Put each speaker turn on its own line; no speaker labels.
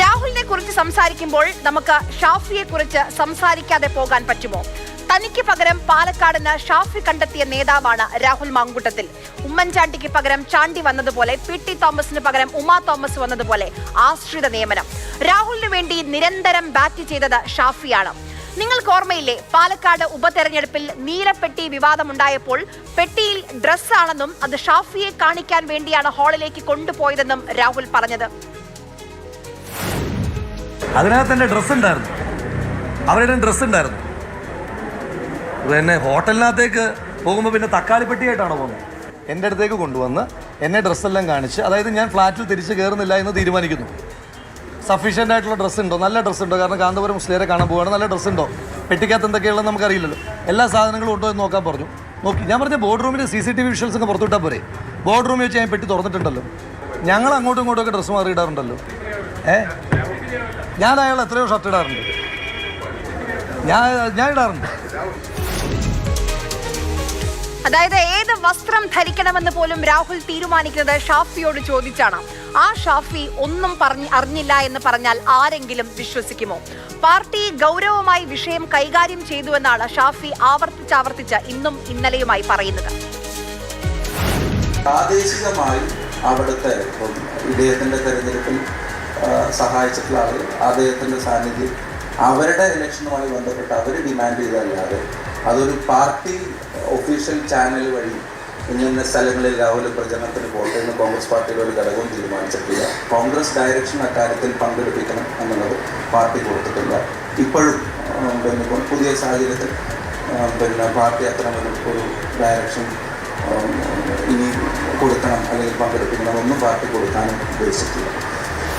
രാഹുലിനെ കുറിച്ച് സംസാരിക്കുമ്പോൾ നമുക്ക് ഷാഫിയെ കുറിച്ച് സംസാരിക്കാതെ പോകാൻ പറ്റുമോ? തനിക്ക് പകരം പാലക്കാടിന് ഷാഫി കണ്ടെത്തിയ നേതാവാണ് രാഹുൽ മാങ്കുട്ടത്തിൽ. ഉമ്മൻചാണ്ടിക്ക് പകരം ചാണ്ടി വന്നതുപോലെ പി ടി തോമസിന് പകരം ഉമാ തോമസ് വന്നതുപോലെ ആശ്രിത നിയമനം. രാഹുലിന് വേണ്ടി നിരന്തരം ബാറ്റ് ചെയ്തത് ഷാഫിയാണ്. നിങ്ങൾക്ക് ഓർമ്മയില്ലേ പാലക്കാട് ഉപതെരഞ്ഞെടുപ്പിൽ നീലപ്പെട്ടി വിവാദമുണ്ടായപ്പോൾ പെട്ടിയിൽ ഡ്രസ്സാണെന്നും അത് ഷാഫിയെ കാണിക്കാൻ വേണ്ടിയാണ് ഹാളിലേക്ക് കൊണ്ടുപോയതെന്നും രാഹുൽ പറഞ്ഞത്.
അതിനകത്ത് എന്റെ ഡ്രസ്സ് ഉണ്ടായിരുന്നു. അവരുടെ ഡ്രസ്സ് ഉണ്ടായിരുന്നു. പിന്നെ ഹോട്ടലിനകത്തേക്ക് പോകുമ്പോൾ പിന്നെ തക്കാളിപ്പെട്ടിയായിട്ടാണ് പോകുന്നത്? എന്റെ അടുത്തേക്ക് കൊണ്ടുവന്ന് എന്നെ ഡ്രസ്സെല്ലാം കാണിച്ച് അതായത് ഞാൻ ഫ്ലാറ്റിൽ തിരിച്ച് കയറുന്നില്ല എന്ന് തീരുമാനിക്കുന്നു. സഫീഷ്യന്റ് ആയിട്ടുള്ള ഡ്രസ്സ് ഉണ്ടോ? നല്ല ഡ്രസ്സ് ഉണ്ടോ? കാരണം കാന്തപുരം മുസ്ലിയരെ കാണാൻ പോവുകയാണ്. നല്ല ഡ്രസ്സ് ഉണ്ടോ? പെട്ടിക്കകത്ത് എന്തൊക്കെയുള്ളത് നമുക്കറിയില്ലല്ലോ. എല്ലാ സാധനങ്ങളും ഉണ്ടോ എന്ന് നോക്കാൻ പറഞ്ഞു. നോക്കി ഞാൻ പറഞ്ഞ ബോർഡ് റൂമിൽ C C T V visuals ഒക്കെ പുറത്തുവിട്ടാൽ പോരെ. ബോർഡ് റൂമിൽ വെച്ച് ഞാൻ പെട്ടി തുറന്നിട്ടുണ്ടല്ലോ. ഞങ്ങൾ അങ്ങോട്ടും ഇങ്ങോട്ടും ഒക്കെ ഡ്രസ്സ് മാറിയിടാറുണ്ടല്ലോ. ഏ? ഞാൻ അയാൾ എത്രയോ ഷർട്ട് ഇടാറുണ്ട്. ഞാൻ ഞാൻ ഇടാറുണ്ട്.
അതായത് ഏത് വസ്ത്രം ധരിക്കണമെന്ന് പോലും രാഹുൽ തീരുമാനിക്കുന്നത് ഷാഫിയോട് ചോദിച്ചാണ്. ആ ഷാഫി ഒന്നും പറഞ്ഞ് അറിഞ്ഞില്ല എന്ന് പറഞ്ഞാൽ ആരെങ്കിലും വിശ്വസിക്കുമോ? പാർട്ടി ഗൗരവമായി വിഷയം കൈകാര്യം ചെയ്തുവെന്നാണ് ഷാഫി ആവർത്തിച്ചാവർത്തിച്ച് ഇന്നും ഇന്നലെയുമായി പറയുന്നത്.
പ്രാദേശികമായി അവിടുത്തെ ഇദ്ദേഹത്തിന്റെ തെരഞ്ഞെടുപ്പിൽ സഹായിച്ചിട്ടുള്ള ആളുകൾ അദ്ദേഹത്തിന്റെ സാന്നിധ്യം അവരുടെ ഇലക്ഷനുമായി ബന്ധപ്പെട്ട് അവർ ഡിമാൻഡ് ചെയ്തല്ലാതെ അതൊരു പാർട്ടി ഒഫീഷ്യൽ ചാനൽ വഴി ഇന്ന സ്ഥലങ്ങളിൽ രാഹുൽ പ്രചരണത്തിന് പോട്ടെ എന്ന് കോൺഗ്രസ് പാർട്ടിയുടെ ഒരു ഘടകവും തീരുമാനിച്ചിട്ടില്ല. കോൺഗ്രസ് ഡയറക്ഷൻ അക്കാര്യത്തിൽ പങ്കെടുപ്പിക്കണം എന്നുള്ളത് പാർട്ടി കൊടുത്തിട്ടില്ല. ഇപ്പോഴും പിന്നെ പുതിയ സാഹചര്യത്തിൽ പിന്നെ പാർട്ടി അത്തരമൊരു ഒരു ഡയറക്ഷൻ ഇനി കൊടുക്കണം അല്ലെങ്കിൽ പങ്കെടുപ്പിക്കണം. ഒന്നും പാർട്ടി കൊടുക്കാനും ഉദ്ദേശിച്ചിട്ടില്ല.